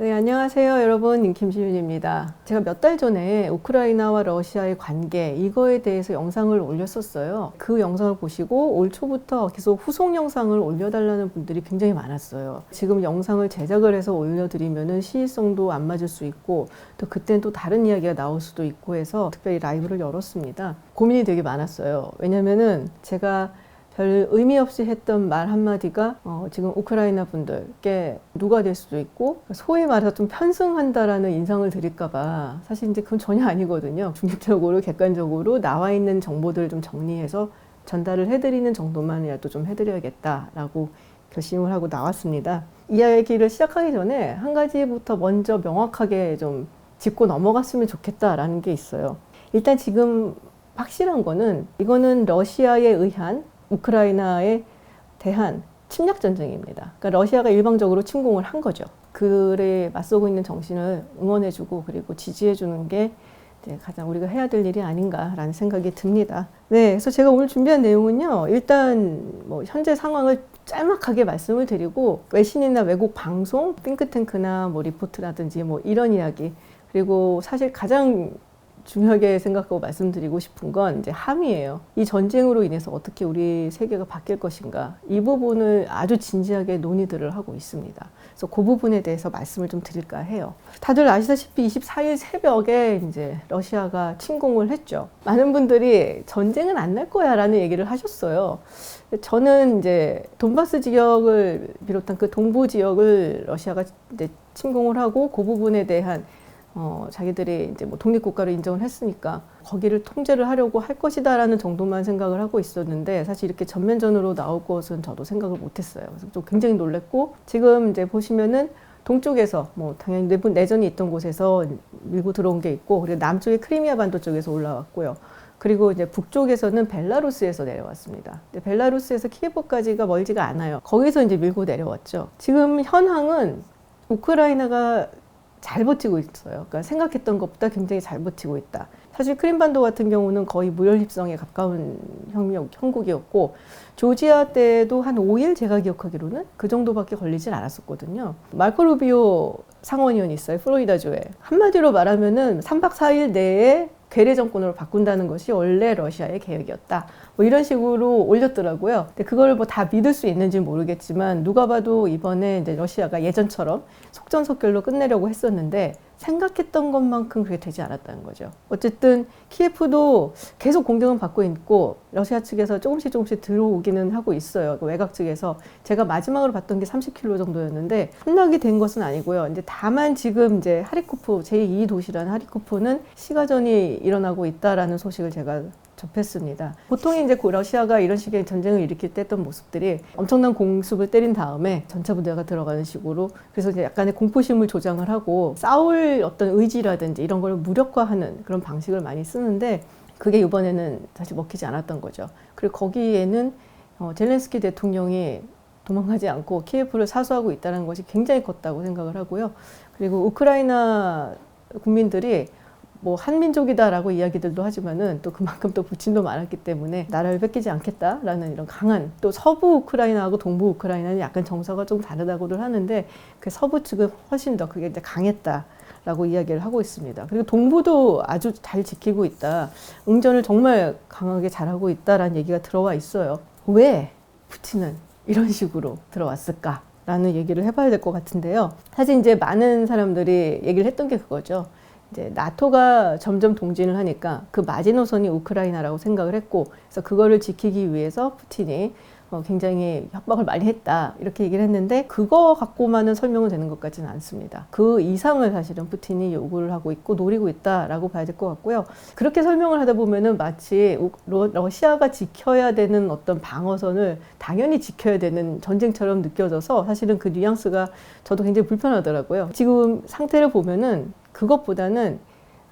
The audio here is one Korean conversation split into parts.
네, 안녕하세요, 여러분. 김시윤입니다. 제가 몇 달 전에 우크라이나와 러시아의 관계, 이거에 대해서 영상을 올렸었어요. 그 영상을 보시고 올 초부터 계속 후속 영상을 올려달라는 분들이 굉장히 많았어요. 지금 영상을 제작을 해서 올려드리면은 시의성도 안 맞을 수 있고, 또 그때는 또 다른 이야기가 나올 수도 있고 해서 특별히 라이브를 열었습니다. 고민이 되게 많았어요. 왜냐면은 제가 별 의미 없이 했던 말 한마디가 어, 지금 우크라이나 분들께 누가 될 수도 있고 소위 말해서 좀 편승한다라는 인상을 드릴까봐 사실 이제 그건 전혀 아니거든요. 중립적으로 객관적으로 나와 있는 정보들을 좀 정리해서 전달을 해드리는 정도만이라도 좀 해드려야겠다라고 결심을 하고 나왔습니다. 이야기를 시작하기 전에 한 가지부터 먼저 명확하게 좀 짚고 넘어갔으면 좋겠다라는 게 있어요. 일단 지금 확실한 거는 이거는 러시아에 의한 우크라이나에 대한 침략 전쟁입니다. 그러니까 러시아가 일방적으로 침공을 한 거죠. 그에 맞서고 있는 정신을 응원해주고 그리고 지지해주는 게 가장 우리가 해야 될 일이 아닌가라는 생각이 듭니다. 네, 그래서 제가 오늘 준비한 내용은요. 일단 뭐 현재 상황을 짤막하게 말씀을 드리고 외신이나 외국 방송, 띵크탱크나 뭐 리포트라든지 뭐 이런 이야기 그리고 사실 가장 중요하게 생각하고 말씀드리고 싶은 건 이제 함이에요. 이 전쟁으로 인해서 어떻게 우리 세계가 바뀔 것인가 이 부분을 아주 진지하게 논의들을 하고 있습니다. 그래서 그 부분에 대해서 말씀을 좀 드릴까 해요. 다들 아시다시피 24일 새벽에 이제 러시아가 침공을 했죠. 많은 분들이 전쟁은 안 날 거야라는 얘기를 하셨어요. 저는 이제 돈바스 지역을 비롯한 그 동부 지역을 러시아가 이제 침공을 하고 그 부분에 대한 어, 자기들이 이제 뭐 독립국가로 인정을 했으니까 거기를 통제를 하려고 할 것이다라는 정도만 생각을 하고 있었는데 사실 이렇게 전면전으로 나올 것은 저도 생각을 못했어요. 그래서 좀 굉장히 놀랬고 지금 이제 보시면은 동쪽에서 뭐 당연히 내전이 있던 곳에서 밀고 들어온 게 있고 그리고 남쪽의 크리미아 반도 쪽에서 올라왔고요. 그리고 이제 북쪽에서는 벨라루스에서 내려왔습니다. 벨라루스에서 키예프까지가 멀지가 않아요. 거기서 이제 밀고 내려왔죠. 지금 현황은 우크라이나가 잘 버티고 있어요. 그러니까 생각했던 것보다 굉장히 잘 버티고 있다. 사실 크림반도 같은 경우는 거의 무혈입성에 가까운 형, 형국이었고 조지아 때도 한 5일 제가 기억하기로는 그 정도밖에 걸리진 않았었거든요. 말코 루비오 상원의원이 있어요. 플로리다주에. 한마디로 말하면은 3박 4일 내에 괴뢰 정권으로 바꾼다는 것이 원래 러시아의 계획이었다. 뭐 이런 식으로 올렸더라고요. 근데 그걸 뭐 다 믿을 수 있는지 모르겠지만 누가 봐도 이번에 이제 러시아가 예전처럼 속전속결로 끝내려고 했었는데 생각했던 것만큼 그게 되지 않았다는 거죠. 어쨌든 키예프도 계속 공격은 받고 있고 러시아 측에서 조금씩 조금씩 들어오기는 하고 있어요. 그 외곽 측에서 제가 마지막으로 봤던 게 30킬로 정도였는데 혼나게 된 것은 아니고요. 이제 다만 지금 이제 하리코프 제2 도시라는 하리코프는 시가전이 일어나고 있다라는 소식을 제가 접했습니다. 보통 이제 러시아가 이런 식의 전쟁을 일으킬 때 했던 모습들이 엄청난 공습을 때린 다음에 전차 부대가 들어가는 식으로 그래서 이제 약간의 공포심을 조장을 하고 싸울 어떤 의지라든지 이런 걸 무력화하는 그런 방식을 많이 쓰는데 그게 이번에는 사실 먹히지 않았던 거죠. 그리고 거기에는 어, 젤렌스키 대통령이 도망가지 않고 키예프를 사수하고 있다는 것이 굉장히 컸다고 생각을 하고요. 그리고 우크라이나 국민들이 뭐 한민족이다라고 이야기들도 하지만은 또 그만큼 또 부친도 많았기 때문에 나라를 뺏기지 않겠다라는 이런 강한 또 서부 우크라이나하고 동부 우크라이나는 약간 정서가 좀 다르다고들 하는데 그 서부 측은 훨씬 더 그게 이제 강했다. 라고 이야기를 하고 있습니다. 그리고 동부도 아주 잘 지키고 있다. 응전을 정말 강하게 잘하고 있다라는 얘기가 들어와 있어요. 왜 푸틴은 이런 식으로 들어왔을까? 라는 얘기를 해봐야 될 것 같은데요. 사실 이제 많은 사람들이 얘기를 했던 게 그거죠. 이제 나토가 점점 동진을 하니까 그 마지노선이 우크라이나라고 생각을 했고 그래서 그거를 지키기 위해서 푸틴이 어, 굉장히 협박을 많이 했다 이렇게 얘기를 했는데 그거 갖고만은 설명은 되는 것 같지는 않습니다. 그 이상을 사실은 푸틴이 요구를 하고 있고 노리고 있다라고 봐야 될 것 같고요. 그렇게 설명을 하다 보면은 마치 러시아가 지켜야 되는 어떤 방어선을 당연히 지켜야 되는 전쟁처럼 느껴져서 사실은 그 뉘앙스가 저도 굉장히 불편하더라고요. 지금 상태를 보면은 그것보다는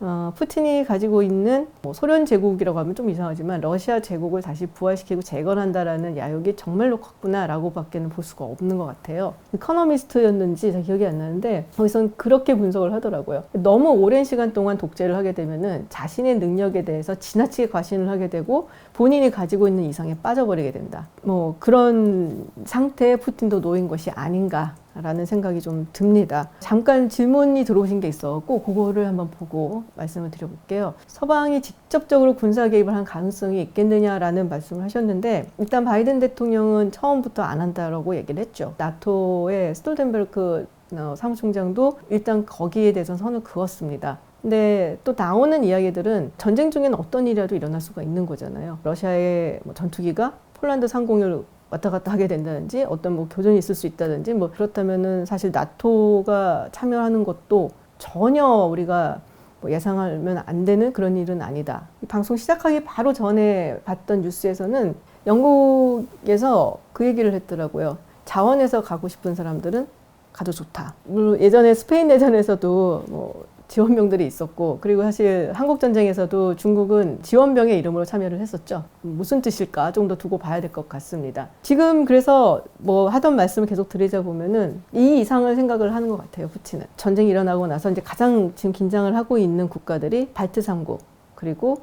어, 푸틴이 가지고 있는 뭐 소련 제국이라고 하면 좀 이상하지만 러시아 제국을 다시 부활시키고 재건한다라는 야욕이 정말로 컸구나라고 밖에는 볼 수가 없는 것 같아요. 이커너미스트였는지 잘 기억이 안 나는데 거기선 그렇게 분석을 하더라고요. 너무 오랜 시간 동안 독재를 하게 되면은 자신의 능력에 대해서 지나치게 과신을 하게 되고 본인이 가지고 있는 이상에 빠져버리게 된다. 뭐 그런 상태에 푸틴도 놓인 것이 아닌가 라는 생각이 좀 듭니다. 잠깐 질문이 들어오신 게 있어갖고 그거를 한번 보고 말씀을 드려볼게요. 서방이 직접적으로 군사 개입을 한 가능성이 있겠느냐라는 말씀을 하셨는데 일단 바이든 대통령은 처음부터 안 한다라고 얘기를 했죠. 나토의 스톨텐베르크 어, 사무총장도 일단 거기에 대해서 선을 그었습니다. 근데 또 나오는 이야기들은 전쟁 중에는 어떤 일이라도 일어날 수가 있는 거잖아요. 러시아의 뭐 전투기가 폴란드 상공을 왔다 갔다 하게 된다든지 어떤 뭐 교전이 있을 수 있다든지 뭐 그렇다면은 사실 나토가 참여하는 것도 전혀 우리가 뭐 예상하면 안 되는 그런 일은 아니다. 이 방송 시작하기 바로 전에 봤던 뉴스에서는 영국에서 그 얘기를 했더라고요. 자원에서 가고 싶은 사람들은 가도 좋다. 물론 예전에 스페인 내전에서도 뭐 지원병들이 있었고 그리고 사실 한국 전쟁에서도 중국은 지원병의 이름으로 참여를 했었죠. 무슨 뜻일까 좀 더 두고 봐야 될 것 같습니다. 지금 그래서 뭐 하던 말씀을 계속 드리자 보면은 이 이상을 생각을 하는 것 같아요. 푸틴은 전쟁이 일어나고 나서 이제 가장 지금 긴장을 하고 있는 국가들이 발트 3국 그리고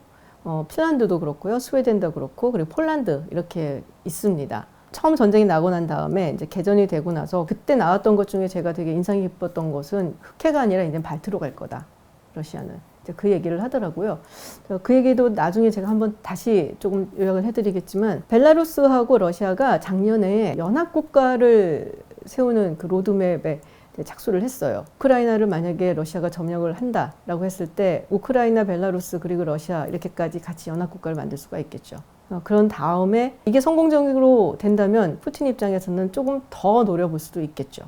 어, 핀란드도 그렇고요, 스웨덴도 그렇고 그리고 폴란드 이렇게 있습니다. 처음 전쟁이 나고 난 다음에 이제 개전이 되고 나서 그때 나왔던 것 중에 제가 되게 인상 깊었던 것은 흑해가 아니라 이제 발트로 갈 거다. 러시아는. 이제 그 얘기를 하더라고요. 그 얘기도 나중에 제가 한번 다시 조금 요약을 해드리겠지만 벨라루스하고 러시아가 작년에 연합국가를 세우는 그 로드맵에 착수를 했어요. 우크라이나를 만약에 러시아가 점령을 한다라고 했을 때 우크라이나, 벨라루스 그리고 러시아 이렇게까지 같이 연합국가를 만들 수가 있겠죠. 어, 그런 다음에 이게 성공적으로 된다면 푸틴 입장에서는 조금 더 노려볼 수도 있겠죠.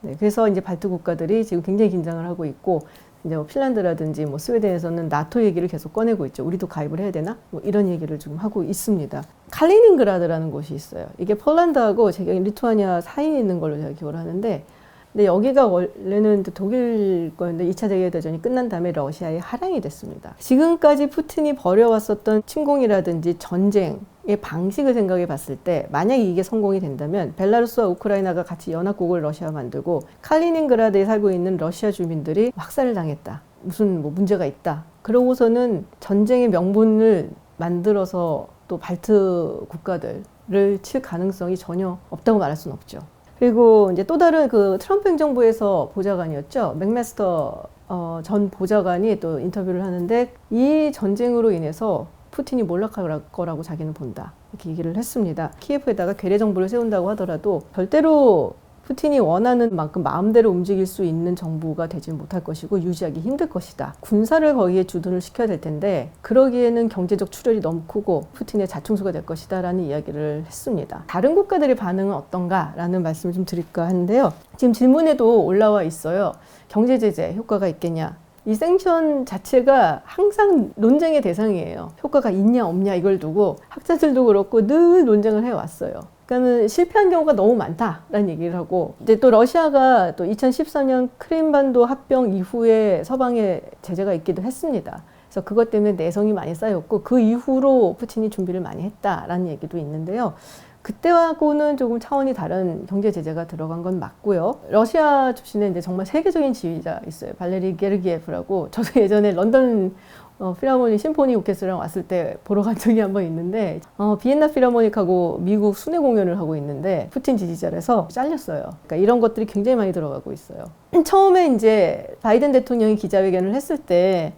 네, 그래서 이제 발트 국가들이 지금 굉장히 긴장을 하고 있고 이제 뭐 핀란드라든지 뭐 스웨덴에서는 나토 얘기를 계속 꺼내고 있죠. 우리도 가입을 해야 되나? 뭐 이런 얘기를 지금 하고 있습니다. 칼리닝그라드라는 곳이 있어요. 이게 폴란드하고 제가 리투아니아 사이에 있는 걸로 제가 기억을 하는데 근데 여기가 원래는 독일 거였는데 2차 세계대전이 끝난 다음에 러시아의 하랑이 됐습니다. 지금까지 푸틴이 벌여왔었던 침공이라든지 전쟁 의 방식을 생각해 봤을 때 만약에 이게 성공이 된다면 벨라루스와 우크라이나가 같이 연합국을 러시아 만들고 칼리닝그라드에 살고 있는 러시아 주민들이 확살을 당했다. 무슨 뭐 문제가 있다. 그러고서는 전쟁의 명분을 만들어서 또 발트 국가들을 칠 가능성이 전혀 없다고 말할 수는 없죠. 그리고 이제 또 다른 그 트럼프 행정부에서 보좌관이었죠. 맥메스터 어, 전 보좌관이 또 인터뷰를 하는데 이 전쟁으로 인해서 푸틴이 몰락할 거라고 자기는 본다. 이렇게 얘기를 했습니다. 키예프에다가 괴뢰 정부를 세운다고 하더라도 절대로 푸틴이 원하는 만큼 마음대로 움직일 수 있는 정부가 되지 못할 것이고 유지하기 힘들 것이다. 군사를 거기에 주둔을 시켜야 될 텐데 그러기에는 경제적 출혈이 너무 크고 푸틴의 자충수가 될 것이다라는 이야기를 했습니다. 다른 국가들의 반응은 어떤가라는 말씀을 좀 드릴까 하는데요. 지금 질문에도 올라와 있어요. 경제 제재 효과가 있겠냐? 이 생션 자체가 항상 논쟁의 대상이에요. 효과가 있냐 없냐 이걸 두고 학자들도 그렇고 늘 논쟁을 해왔어요. 그러니까는 실패한 경우가 너무 많다라는 얘기를 하고 이제 또 러시아가 또 2014년 크림반도 합병 이후에 서방에 제재가 있기도 했습니다. 그래서 그것 때문에 내성이 많이 쌓였고 그 이후로 푸틴이 준비를 많이 했다라는 얘기도 있는데요. 그때하고는 조금 차원이 다른 경제 제재가 들어간 건 맞고요. 러시아 출신의 이제 정말 세계적인 지휘자 있어요. 발레리 게르기예프라고 저도 예전에 런던 어, 필하모니 심포니 오케스트라랑 왔을 때 보러 간 적이 한 번 있는데 어, 비엔나 필하모닉하고 미국 순회 공연을 하고 있는데 푸틴 지지자라서 잘렸어요. 그러니까 이런 것들이 굉장히 많이 들어가고 있어요. 처음에 이제 바이든 대통령이 기자회견을 했을 때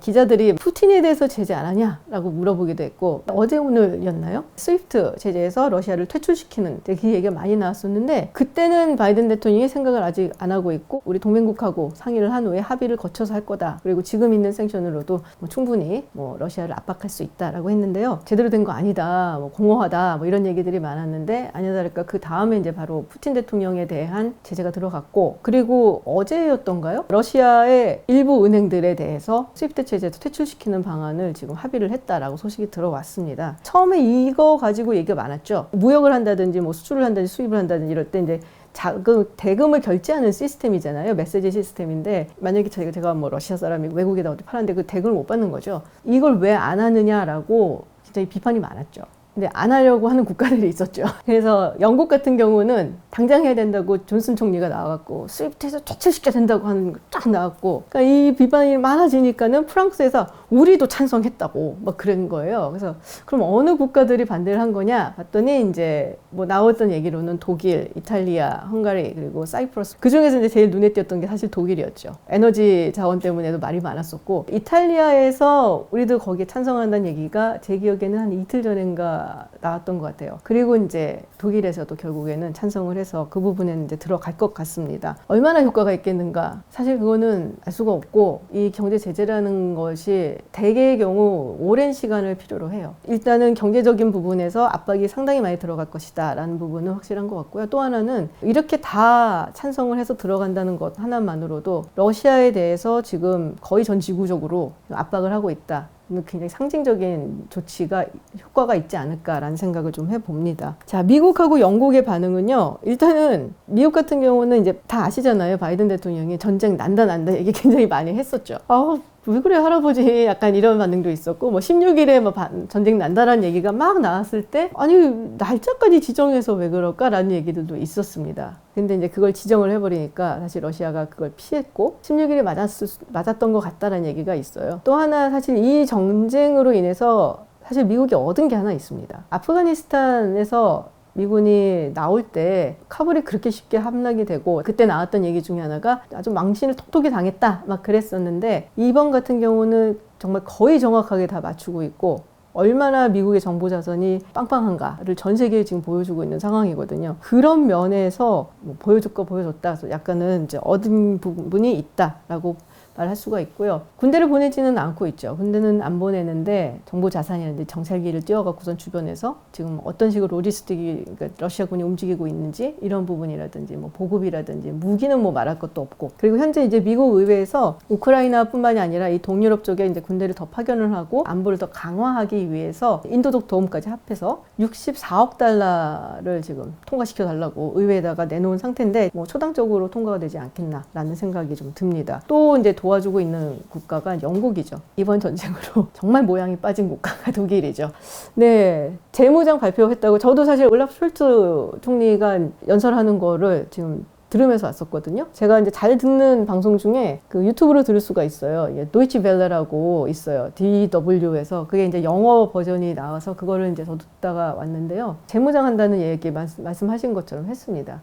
기자들이 푸틴에 대해서 제재 안 하냐라고 물어보기도 했고 어제 오늘이었나요? 스위프트 제재에서 러시아를 퇴출시키는 그 얘기가 많이 나왔었는데 그때는 바이든 대통령이 생각을 아직 안 하고 있고 우리 동맹국하고 상의를 한 후에 합의를 거쳐서 할 거다. 그리고 지금 있는 생션으로도 뭐 충분히 뭐 러시아를 압박할 수 있다라고 했는데요. 제대로 된 거 아니다. 뭐 공허하다. 뭐 이런 얘기들이 많았는데 아니나 다를까 그 다음에 이제 바로 푸틴 대통령에 대한 제재가 들어갔고 그리고 어제였던가요? 러시아의 일부 은행들에 대해서 스위프트 스위프트 체제에서 퇴출시키는 방안을 지금 합의를 했다라고 소식이 들어왔습니다. 처음에 이거 가지고 얘기가 많았죠. 무역을 한다든지 뭐 수출을 한다든지 수입을 한다든지 이럴 때 이제 자금 대금을 결제하는 시스템이잖아요. 메시지 시스템인데 만약에 제가 제가 뭐 러시아 사람이 외국에다 어디 팔았는데 그 대금을 못 받는 거죠. 이걸 왜 안 하느냐라고 굉장히 비판이 많았죠. 근데 안 하려고 하는 국가들이 있었죠. 그래서 영국 같은 경우는 당장 해야 된다고 존슨 총리가 나와갖고 스위프트에서 퇴출시켜야 된다고 하는 거쫙 나왔고 그러니까 이 비판이 많아지니까는 프랑스에서 우리도 찬성했다고 막 그런 거예요. 그래서 그럼 어느 국가들이 반대를 한 거냐 봤더니 이제 뭐 나왔던 얘기로는 독일, 이탈리아, 헝가리 그리고 사이프러스 그 중에서 이제 제일 눈에 띄었던 게 사실 독일이었죠. 에너지 자원 때문에도 말이 많았었고 이탈리아에서 우리도 거기에 찬성한다는 얘기가 제 기억에는 한 이틀 전인가 나왔던 것 같아요. 그리고 이제 독일에서도 결국에는 찬성을 해서 그 부분에는 이제 들어갈 것 같습니다. 얼마나 효과가 있겠는가? 사실 그거는 알 수가 없고 이 경제 제재라는 것이 대개의 경우 오랜 시간을 필요로 해요. 일단은 경제적인 부분에서 압박이 상당히 많이 들어갈 것이다라는 부분은 확실한 것 같고요. 또 하나는 이렇게 다 찬성을 해서 들어간다는 것 하나만으로도 러시아에 대해서 지금 거의 전 지구적으로 압박을 하고 있다. 굉장히 상징적인 조치가 효과가 있지 않을까라는 생각을 좀 해봅니다. 자, 미국하고 영국의 반응은요. 일단은 미국 같은 경우는 이제 다 아시잖아요. 바이든 대통령이 전쟁 난다 난다 얘기 굉장히 많이 했었죠. 아, 왜 그래 할아버지 약간 이런 반응도 있었고 뭐 16일에 뭐 전쟁 난다라는 얘기가 막 나왔을 때 아니 날짜까지 지정해서 왜 그럴까라는 얘기들도 있었습니다. 근데 이제 그걸 지정을 해버리니까 사실 러시아가 그걸 피했고 16일에 맞았, 맞았던 것 같다라는 얘기가 있어요. 또 하나 사실 이 전쟁으로 인해서 사실 미국이 얻은 게 하나 있습니다. 아프가니스탄에서 미군이 나올 때 카불이 그렇게 쉽게 함락이 되고 그때 나왔던 얘기 중에 하나가 아주 망신을 톡톡히 당했다 막 그랬었는데 이번 같은 경우는 정말 거의 정확하게 다 맞추고 있고 얼마나 미국의 정보 자산이 빵빵한가를 전 세계에 지금 보여주고 있는 상황이거든요. 그런 면에서 뭐 보여줄 거 보여줬다. 약간은 이제 얻은 부분이 있다라고 말할 수가 있고요. 군대를 보내지는 않고 있죠. 군대는 안 보내는데 정보 자산이라든지 정찰기를 띄워갖고선 주변에서 지금 어떤 식으로 로지스틱이 그러니까 러시아군이 움직이고 있는지 이런 부분이라든지 뭐 보급이라든지 무기는 뭐 말할 것도 없고 그리고 현재 이제 미국 의회에서 우크라이나뿐만이 아니라 이 동유럽 쪽에 이제 군대를 더 파견을 하고 안보를 더 강화하기 위해서 인도적 도움까지 합해서 64억 달러를 지금 통과시켜 달라고 의회에다가 내놓은 상태인데 뭐 초당적으로 통과가 되지 않겠나라는 생각이 좀 듭니다. 또 이제 도와주고 있는 국가가 영국이죠. 이번 전쟁으로 정말 모양이 빠진 국가가 독일이죠. 네, 재무장 발표했다고 저도 사실 올라프 숄트 총리가 연설하는 거를 지금 들으면서 왔었거든요. 제가 이제 잘 듣는 방송 중에 그 유튜브로 들을 수가 있어요. 예, 도이치 벨레라고 있어요. DW에서 그게 이제 영어 버전이 나와서 그거를 이제 더 듣다가 왔는데요. 재무장 한다는 얘기 말씀, 말씀하신 것처럼 했습니다.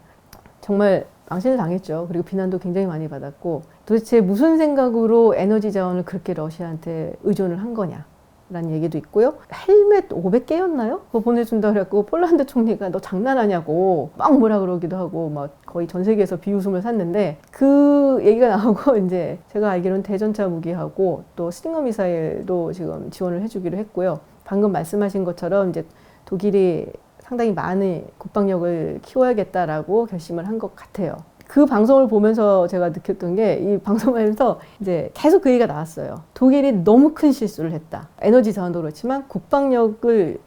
정말 망신을 당했죠. 그리고 비난도 굉장히 많이 받았고 도대체 무슨 생각으로 에너지 자원을 그렇게 러시아한테 의존을 한 거냐. 라는 얘기도 있고요. 헬멧 500개였나요? 그거 보내준다 그랬고 폴란드 총리가 너 장난하냐고 막 뭐라 그러기도 하고 막 거의 전 세계에서 비웃음을 샀는데 그 얘기가 나오고 이제 제가 알기로는 대전차 무기하고 또 스팅어 미사일도 지금 지원을 해주기로 했고요. 방금 말씀하신 것처럼 이제 독일이 상당히 많은 국방력을 키워야겠다라고 결심을 한 것 같아요. 그 방송을 보면서 제가 느꼈던 게 이 방송하면서 이제 계속 그 얘기가 나왔어요. 독일이 너무 큰 실수를 했다. 에너지 자원도 그렇지만 국방력을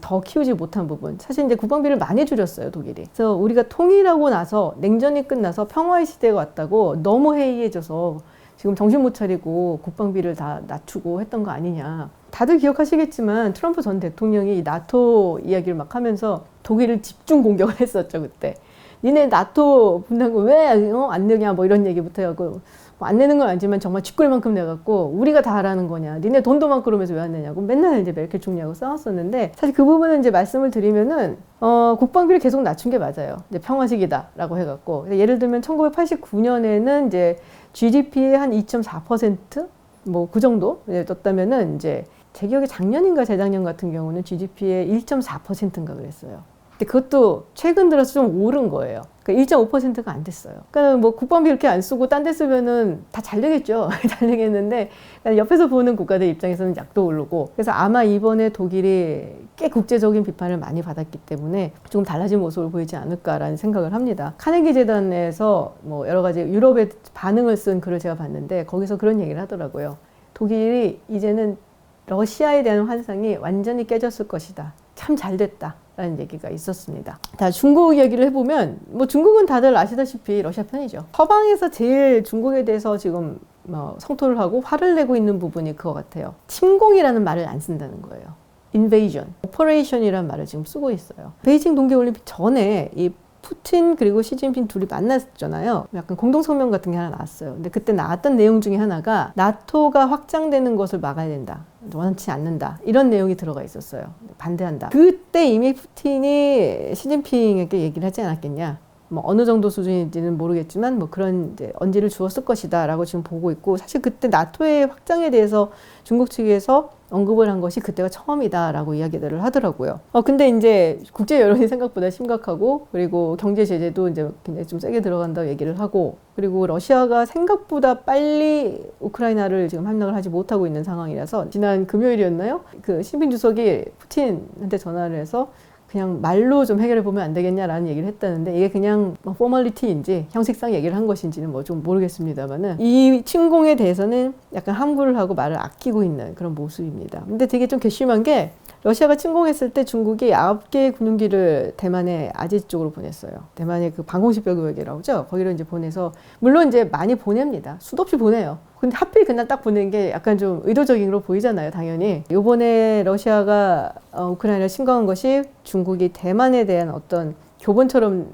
더 키우지 못한 부분. 사실 이제 국방비를 많이 줄였어요, 독일이. 그래서 우리가 통일하고 나서 냉전이 끝나서 평화의 시대가 왔다고 너무 해이해져서 지금 정신 못 차리고 국방비를 다 낮추고 했던 거 아니냐. 다들 기억하시겠지면 트럼프 전 대통령이 나토 이야기를 막 하면서 독일을 집중 공격을 했었죠, 그때. 니네 나토 분담금 왜안 어? 내냐 뭐 이런 얘기부터 하고 뭐 안 내는 건 아니지만 정말 쥐끌만큼 내갖고 우리가 다 하라는 거냐 니네 돈도 많고 그러면서 왜 안 내냐고 맨날 이제 메르켈 총리하고 싸웠었는데 사실 그 부분은 이제 말씀을 드리면은 어 국방비를 계속 낮춘 게 맞아요 이제 평화식이다라고 해갖고 예를 들면 1989년에는 이제 GDP의 한 2.4%뭐 그 정도 떴다면은 이제 제 기억에 작년인가 재작년 같은 경우는 GDP의 1.4%인가 그랬어요. 근데 그것도 최근 들어서 좀 오른 거예요. 그러니까 1.5%가 안 됐어요. 그러니까 뭐 국방비 이렇게 안 쓰고 딴 데 쓰면은 다 잘 되겠죠. 잘 되겠는데 그러니까 옆에서 보는 국가들 입장에서는 약도 오르고 그래서 아마 이번에 독일이 꽤 국제적인 비판을 많이 받았기 때문에 조금 달라진 모습을 보이지 않을까라는 생각을 합니다. 카네기 재단에서 뭐 여러 가지 유럽의 반응을 쓴 글을 제가 봤는데 거기서 그런 얘기를 하더라고요. 독일이 이제는 러시아에 대한 환상이 완전히 깨졌을 것이다. 참 잘 됐다. 라는 얘기가 있었습니다. 자, 중국 이야기를 해보면, 뭐 중국은 다들 아시다시피 러시아 편이죠. 서방에서 제일 중국에 대해서 지금 뭐 성토를 하고 화를 내고 있는 부분이 그거 같아요. 침공이라는 말을 안 쓴다는 거예요. invasion, operation이라는 말을 지금 쓰고 있어요. 베이징 동계올림픽 전에 이 푸틴 그리고 시진핑 둘이 만났잖아요. 약간 공동성명 같은 게 하나 나왔어요. 근데 그때 나왔던 내용 중에 하나가 나토가 확장되는 것을 막아야 된다. 원치 않는다. 이런 내용이 들어가 있었어요. 반대한다. 그때 이미 푸틴이 시진핑에게 얘기를 하지 않았겠냐. 뭐 어느 정도 수준인지는 모르겠지만 뭐 그런 이제 언지를 주었을 것이다라고 지금 보고 있고 사실 그때 나토의 확장에 대해서 중국 측에서 언급을 한 것이 그때가 처음이다라고 이야기들을 하더라고요. 어 근데 이제 국제 여론이 생각보다 심각하고 그리고 경제 제재도 이제 굉장히 좀 세게 들어간다고 얘기를 하고 그리고 러시아가 생각보다 빨리 우크라이나를 지금 함락을 하지 못하고 있는 상황이라서 지난 금요일이었나요? 그 시빈 주석이 푸틴한테 전화를 해서 그냥 말로 좀 해결해 보면 안 되겠냐라는 얘기를 했다는데 이게 그냥 뭐 포멀리티인지 형식상 얘기를 한 것인지는 뭐 좀 모르겠습니다만은 이 침공에 대해서는 약간 함구를 하고 말을 아끼고 있는 그런 모습입니다. 근데 되게 좀 괘씸한 게 러시아가 침공했을 때 중국이 아홉 개의 군용기를 대만의 아지 쪽으로 보냈어요. 대만의 그 방공식별구역이라고 하죠. 거기로 이제 보내서 물론 이제 많이 보냅니다. 수도 없이 보내요. 근데 하필 그날 딱 보낸 게 약간 좀 의도적인 으로 보이잖아요, 당연히. 요번에 러시아가 어, 우크라이나를 침공한 것이 중국이 대만에 대한 어떤 교본처럼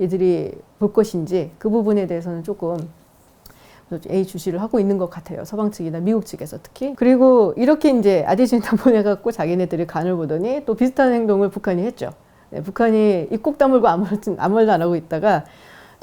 얘들이 볼 것인지 그 부분에 대해서는 조금 A 주시를 하고 있는 것 같아요. 서방 측이나 미국 측에서 특히. 그리고 이렇게 이제 아디지니타 보내갖고 자기네들이 간을 보더니 또 비슷한 행동을 북한이 했죠. 네, 북한이 입국 다물고 아무, 아무 말도 안 하고 있다가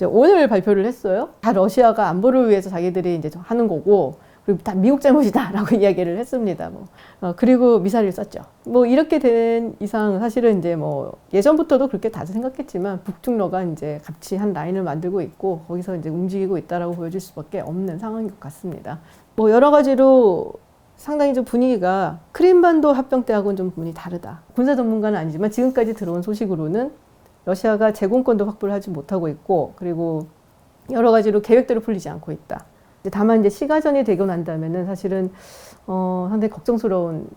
오늘 발표를 했어요. 다 러시아가 안보를 위해서 자기들이 이제 하는 거고 그리고 다 미국 잘못이다라고 이야기를 했습니다. 뭐 어, 그리고 미사일을 쐈죠. 뭐 이렇게 된 이상 사실은 이제 뭐 예전부터도 그렇게 다들 생각했지만 북중러가 이제 같이 한 라인을 만들고 있고 거기서 이제 움직이고 있다라고 보여줄 수밖에 없는 상황인 것 같습니다. 뭐 여러 가지로 상당히 좀 분위기가 크림반도 합병 때하고는 좀 분이 다르다. 군사 전문가는 아니지만 지금까지 들어온 소식으로는 러시아가 제공권도 확보를 하지 못하고 있고 그리고 여러 가지로 계획대로 풀리지 않고 있다. 다만 이제 시가전이 되고 난다면은 사실은 어, 상당히 걱정스러운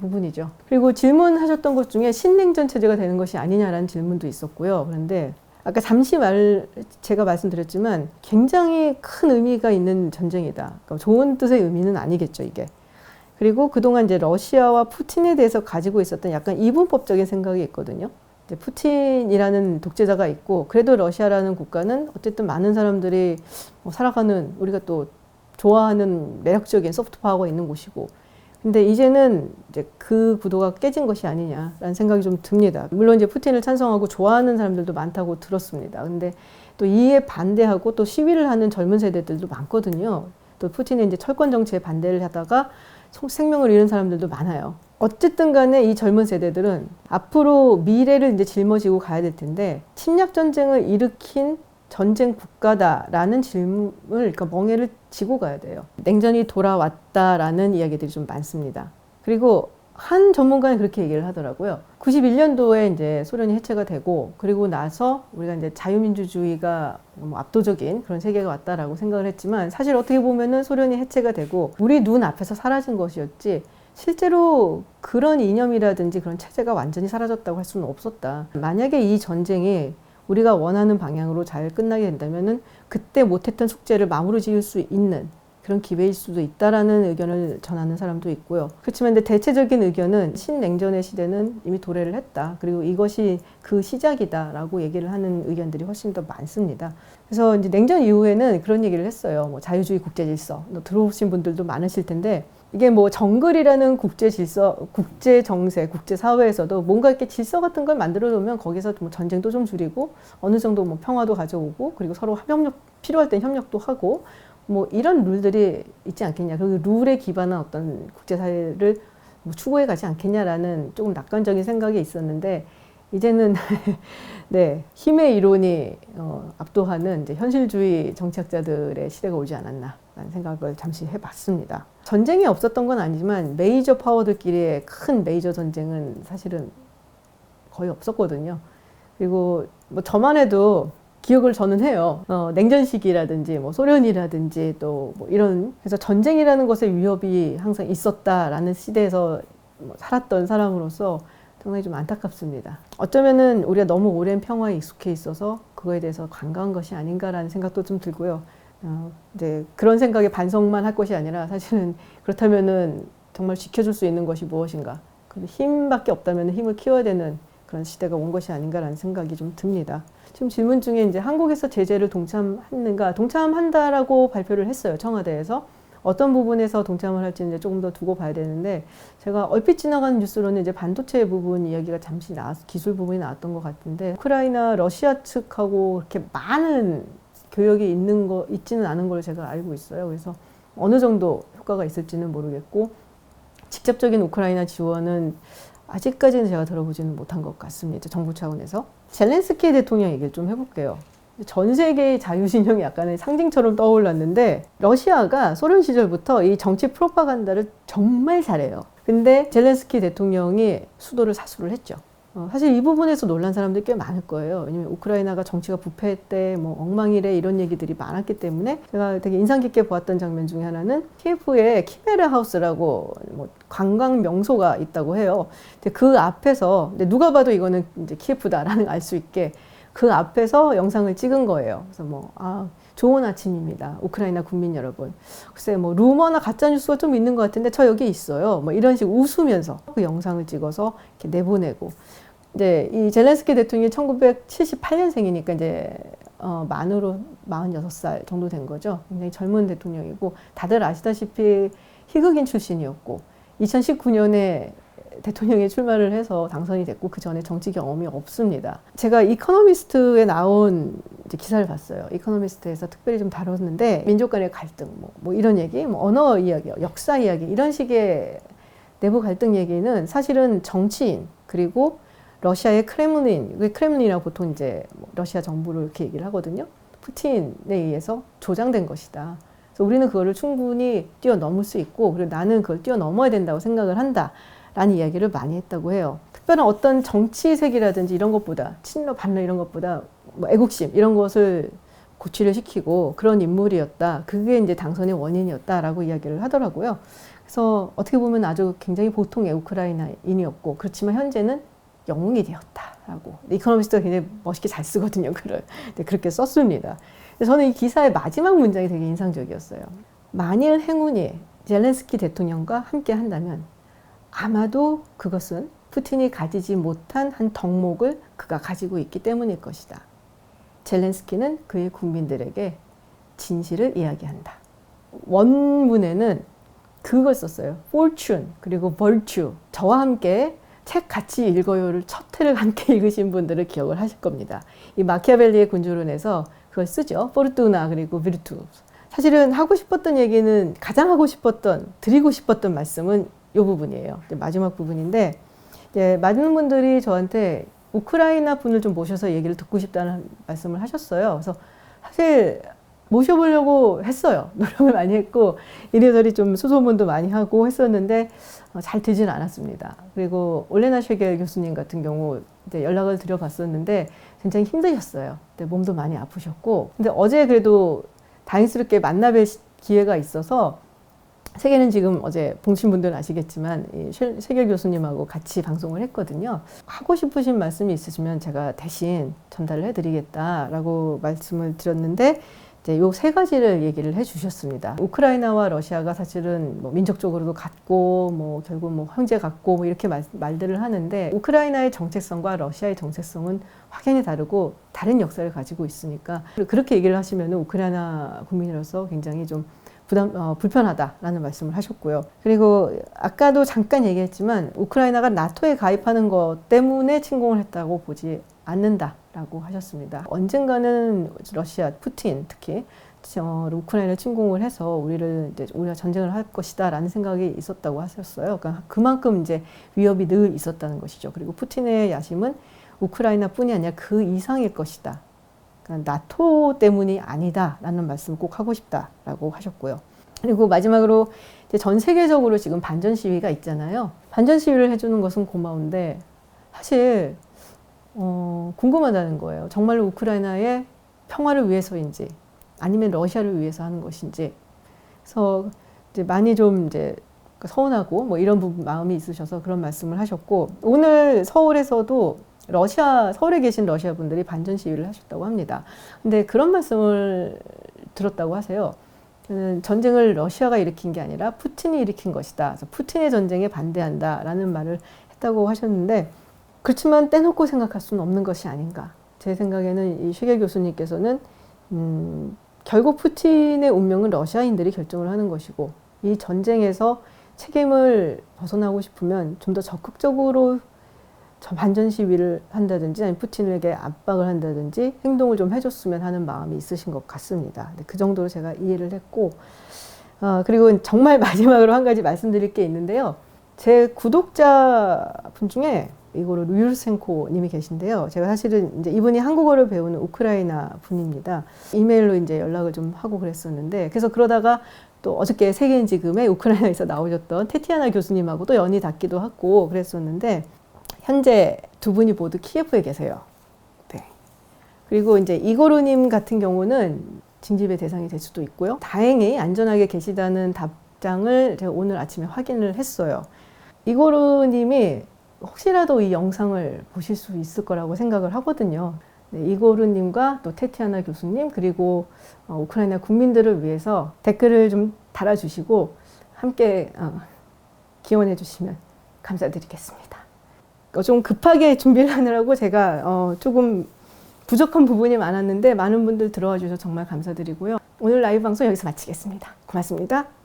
부분이죠. 그리고 질문하셨던 것 중에 신냉전 체제가 되는 것이 아니냐라는 질문도 있었고요. 그런데 아까 잠시 말 제가 말씀드렸지만 굉장히 큰 의미가 있는 전쟁이다. 그러니까 좋은 뜻의 의미는 아니겠죠, 이게. 그리고 그동안 이제 러시아와 푸틴에 대해서 가지고 있었던 약간 이분법적인 생각이 있거든요. 푸틴이라는 독재자가 있고 그래도 러시아라는 국가는 어쨌든 많은 사람들이 뭐 살아가는 우리가 또 좋아하는 매력적인 소프트 파워가 있는 곳이고 근데 이제는 이제 그 구도가 깨진 것이 아니냐라는 생각이 좀 듭니다. 물론 이제 푸틴을 찬성하고 좋아하는 사람들도 많다고 들었습니다. 근데 또 이에 반대하고 또 시위를 하는 젊은 세대들도 많거든요. 또 푸틴의 이제 철권 정치에 반대를 하다가 생명을 잃은 사람들도 많아요. 어쨌든 간에 이 젊은 세대들은 앞으로 미래를 이제 짊어지고 가야 될 텐데 침략 전쟁을 일으킨 전쟁 국가다라는 질문을 그러니까 멍해를 지고 가야 돼요. 냉전이 돌아왔다라는 이야기들이 좀 많습니다. 그리고 한 전문가는 그렇게 얘기를 하더라고요. 91년도에 이제 소련이 해체가 되고 그리고 나서 우리가 이제 자유민주주의가 뭐 압도적인 그런 세계가 왔다라고 생각을 했지만 사실 어떻게 보면은 소련이 해체가 되고 우리 눈 앞에서 사라진 것이었지 실제로 그런 이념이라든지 그런 체제가 완전히 사라졌다고 할 수는 없었다. 만약에 이 전쟁이 우리가 원하는 방향으로 잘 끝나게 된다면은 그때 못했던 숙제를 마무리 지을 수 있는 그런 기회일 수도 있다라는 의견을 전하는 사람도 있고요. 그렇지만 근데 대체적인 의견은 신냉전의 시대는 이미 도래를 했다. 그리고 이것이 그 시작이다라고 얘기를 하는 의견들이 훨씬 더 많습니다. 그래서 이제 냉전 이후에는 그런 얘기를 했어요. 뭐 자유주의 국제 질서. 들어오신 분들도 많으실 텐데 이게 뭐 정글이라는 국제 질서, 국제 정세, 국제 사회에서도 뭔가 이렇게 질서 같은 걸 만들어 놓으면 거기서 뭐 전쟁도 좀 줄이고 어느 정도 뭐 평화도 가져오고 그리고 서로 협력 필요할 땐 협력도 하고 뭐 이런 룰들이 있지 않겠냐. 그 룰에 기반한 어떤 국제 사회를 뭐 추구해 가지 않겠냐라는 조금 낙관적인 생각이 있었는데 이제는 네 힘의 이론이 어, 압도하는 이제 현실주의 정치학자들의 시대가 오지 않았나 라는 생각을 잠시 해봤습니다. 전쟁이 없었던 건 아니지만 메이저 파워들끼리의 큰 메이저 전쟁은 사실은 거의 없었거든요. 그리고 뭐 저만 해도 기억을 저는 해요. 어, 냉전 시기라든지 뭐 소련이라든지 또 뭐 이런 그래서 전쟁이라는 것의 위협이 항상 있었다라는 시대에서 뭐 살았던 사람으로서 상당히 좀 안타깝습니다. 어쩌면은 우리가 너무 오랜 평화에 익숙해 있어서 그거에 대해서 관가한 것이 아닌가라는 생각도 좀 들고요. 어, 이제 그런 생각에 반성만 할 것이 아니라 사실은 그렇다면은 정말 지켜줄 수 있는 것이 무엇인가 그 힘밖에 없다면 힘을 키워야 되는 그런 시대가 온 것이 아닌가라는 생각이 좀 듭니다. 지금 질문 중에 이제 한국에서 제재를 동참하는가 동참한다라고 발표를 했어요 청와대에서 어떤 부분에서 동참을 할지 이제 조금 더 두고 봐야 되는데 제가 얼핏 지나가는 뉴스로는 이제 반도체 부분 이야기가 잠시 나왔 기술 부분이 나왔던 것 같은데 우크라이나 러시아 측하고 그렇게 많은 교역이 있는 거 있지는 않은 걸 제가 알고 있어요. 그래서 어느 정도 효과가 있을지는 모르겠고 직접적인 우크라이나 지원은 아직까지는 제가 들어보지는 못한 것 같습니다. 정부 차원에서. 젤렌스키 대통령 얘기를 좀 해볼게요. 전 세계의 자유신형이 약간의 상징처럼 떠올랐는데 러시아가 소련 시절부터 이 정치 프로파간다를 정말 잘해요. 근데 젤렌스키 대통령이 수도를 사수를 했죠. 어, 사실 이 부분에서 놀란 사람들이 꽤 많을 거예요. 왜냐면 우크라이나가 정치가 부패했대, 뭐 엉망이래 이런 얘기들이 많았기 때문에 제가 되게 인상 깊게 보았던 장면 중에 하나는 키예프에 키메르 하우스라고 뭐 관광 명소가 있다고 해요. 근데 그 앞에서 근데 누가 봐도 이거는 이제 키예프다라는 알 수 있게 그 앞에서 영상을 찍은 거예요. 그래서 뭐, 아, 좋은 아침입니다. 우크라이나 국민 여러분. 글쎄, 뭐, 루머나 가짜뉴스가 좀 있는 것 같은데 저 여기 있어요. 뭐 이런 식 웃으면서 그 영상을 찍어서 이렇게 내보내고. 이제 이 젤렌스키 대통령이 1978년생이니까 이제 어, 만으로 46살 정도 된 거죠. 굉장히 젊은 대통령이고 다들 아시다시피 희극인 출신이었고 2019년에 대통령에 출마를 해서 당선이 됐고 그 전에 정치 경험이 없습니다. 제가 이코노미스트에 나온 기사를 봤어요. 이코노미스트에서 특별히 좀 다뤘는데 민족 간의 갈등 뭐, 뭐 이런 얘기, 뭐 언어 이야기, 역사 이야기 이런 식의 내부 갈등 얘기는 사실은 정치인 그리고 러시아의 크렘린, 크렘린이라고 보통 이제 뭐 러시아 정부를 이렇게 얘기를 하거든요. 푸틴에 의해서 조장된 것이다. 그래서 우리는 그거를 충분히 뛰어넘을 수 있고, 그리고 나는 그걸 뛰어넘어야 된다고 생각을 한다. 라는 이야기를 많이 했다고 해요. 특별한 어떤 정치색이라든지 이런 것보다, 친러, 반러 이런 것보다 뭐 애국심 이런 것을 고취를 시키고 그런 인물이었다. 그게 이제 당선의 원인이었다라고 이야기를 하더라고요. 그래서 어떻게 보면 아주 굉장히 보통의 우크라이나인이었고, 그렇지만 현재는 영웅이 되었다라고. 이코노미스트가 굉장히 멋있게 잘 쓰거든요. 글을. 네, 그렇게 썼습니다. 저는 이 기사의 마지막 문장이 되게 인상적이었어요. 만일 행운이 젤렌스키 대통령과 함께 한다면 아마도 그것은 푸틴이 가지지 못한 한 덕목을 그가 가지고 있기 때문일 것이다. 젤렌스키는 그의 국민들에게 진실을 이야기한다. 원문에는 그걸 썼어요. fortune 그리고 virtue 저와 함께 책 같이 읽어요를 첫 회를 함께 읽으신 분들은 기억을 하실 겁니다. 이 마키아벨리의 군주론에서 그걸 쓰죠. 포르투나 그리고 비르투. 사실은 하고 싶었던 얘기는 가장 하고 싶었던 드리고 싶었던 말씀은 이 부분이에요. 마지막 부분인데 이제 많은 분들이 저한테 우크라이나 분을 좀 모셔서 얘기를 듣고 싶다는 말씀을 하셨어요. 그래서 사실 모셔보려고 했어요. 노력을 많이 했고 이래저래 좀 수소문도 많이 하고 했었는데 어, 잘 되지는 않았습니다. 그리고 올레나 쉐겔 교수님 같은 경우 이제 연락을 드려봤었는데 굉장히 힘드셨어요. 몸도 많이 아프셨고 근데 어제 그래도 다행스럽게 만나뵐 기회가 있어서 세계는 지금 어제 봉신 분들 아시겠지만 세계 교수님하고 같이 방송을 했거든요. 하고 싶으신 말씀이 있으시면 제가 대신 전달을 해드리겠다라고 말씀을 드렸는데 이제 요 세 가지를 얘기를 해주셨습니다. 우크라이나와 러시아가 사실은 뭐 민족적으로도 같고 뭐 결국 뭐 형제 같고 뭐 이렇게 말, 말들을 하는데 우크라이나의 정체성과 러시아의 정체성은 확연히 다르고 다른 역사를 가지고 있으니까 그렇게 얘기를 하시면 우크라이나 국민으로서 굉장히 좀 부담 어, 불편하다라는 말씀을 하셨고요. 그리고 아까도 잠깐 얘기했지만 우크라이나가 나토에 가입하는 것 때문에 침공을 했다고 보지 않는다 라고 하셨습니다. 언젠가는 러시아 푸틴 특히 어, 우크라이나를 침공을 해서 우리를 이제 우리가 전쟁을 할 것이다라는 생각이 있었다고 하셨어요. 그러니까 그만큼 이제 위협이 늘 있었다는 것이죠. 그리고 푸틴의 야심은 우크라이나뿐이 아니라 그 이상일 것이다. 그러니까 나토 때문이 아니다라는 말씀을 꼭 하고 싶다라고 하셨고요. 그리고 마지막으로 전 세계적으로 지금 반전 시위가 있잖아요. 반전 시위를 해주는 것은 고마운데 사실 어, 궁금하다는 거예요. 정말로 우크라이나의 평화를 위해서인지 아니면 러시아를 위해서 하는 것인지. 그래서 이제 많이 좀 이제 서운하고 뭐 이런 부분 마음이 있으셔서 그런 말씀을 하셨고 오늘 서울에서도 러시아 서울에 계신 러시아 분들이 반전 시위를 하셨다고 합니다. 근데 그런 말씀을 들었다고 하세요. 전쟁을 러시아가 일으킨 게 아니라 푸틴이 일으킨 것이다. 그래서 푸틴의 전쟁에 반대한다라는 말을 했다고 하셨는데 그렇지만 떼놓고 생각할 수는 없는 것이 아닌가. 제 생각에는 이 슈겔 교수님께서는 음, 결국 푸틴의 운명은 러시아인들이 결정을 하는 것이고 이 전쟁에서 책임을 벗어나고 싶으면 좀 더 적극적으로 저 반전 시위를 한다든지 아니면 푸틴에게 압박을 한다든지 행동을 좀 해줬으면 하는 마음이 있으신 것 같습니다. 근데 그 정도로 제가 이해를 했고 어, 그리고 정말 마지막으로 한 가지 말씀드릴 게 있는데요. 제 구독자 분 중에 이거를 류르센코 님이 계신데요. 제가 사실은 이제 이분이 한국어를 배우는 우크라이나 분입니다. 이메일로 이제 연락을 좀 하고 그랬었는데 그래서 그러다가 또 어저께 세계인 지금에 우크라이나에서 나오셨던 테티아나 교수님하고도 연이 닿기도 하고 그랬었는데 현재 두 분이 모두 키예프에 계세요. 네. 그리고 이제 이고르님 같은 경우는 징집의 대상이 될 수도 있고요. 다행히 안전하게 계시다는 답장을 제가 오늘 아침에 확인을 했어요. 이고르님이 혹시라도 이 영상을 보실 수 있을 거라고 생각을 하거든요. 네, 이고르님과 또 테티아나 교수님 그리고 어, 우크라이나 국민들을 위해서 댓글을 좀 달아주시고 함께 어, 기원해 주시면 감사드리겠습니다. 어, 좀 급하게 준비를 하느라고 제가 어, 조금 부족한 부분이 많았는데 많은 분들 들어와 주셔서 정말 감사드리고요. 오늘 라이브 방송 여기서 마치겠습니다. 고맙습니다.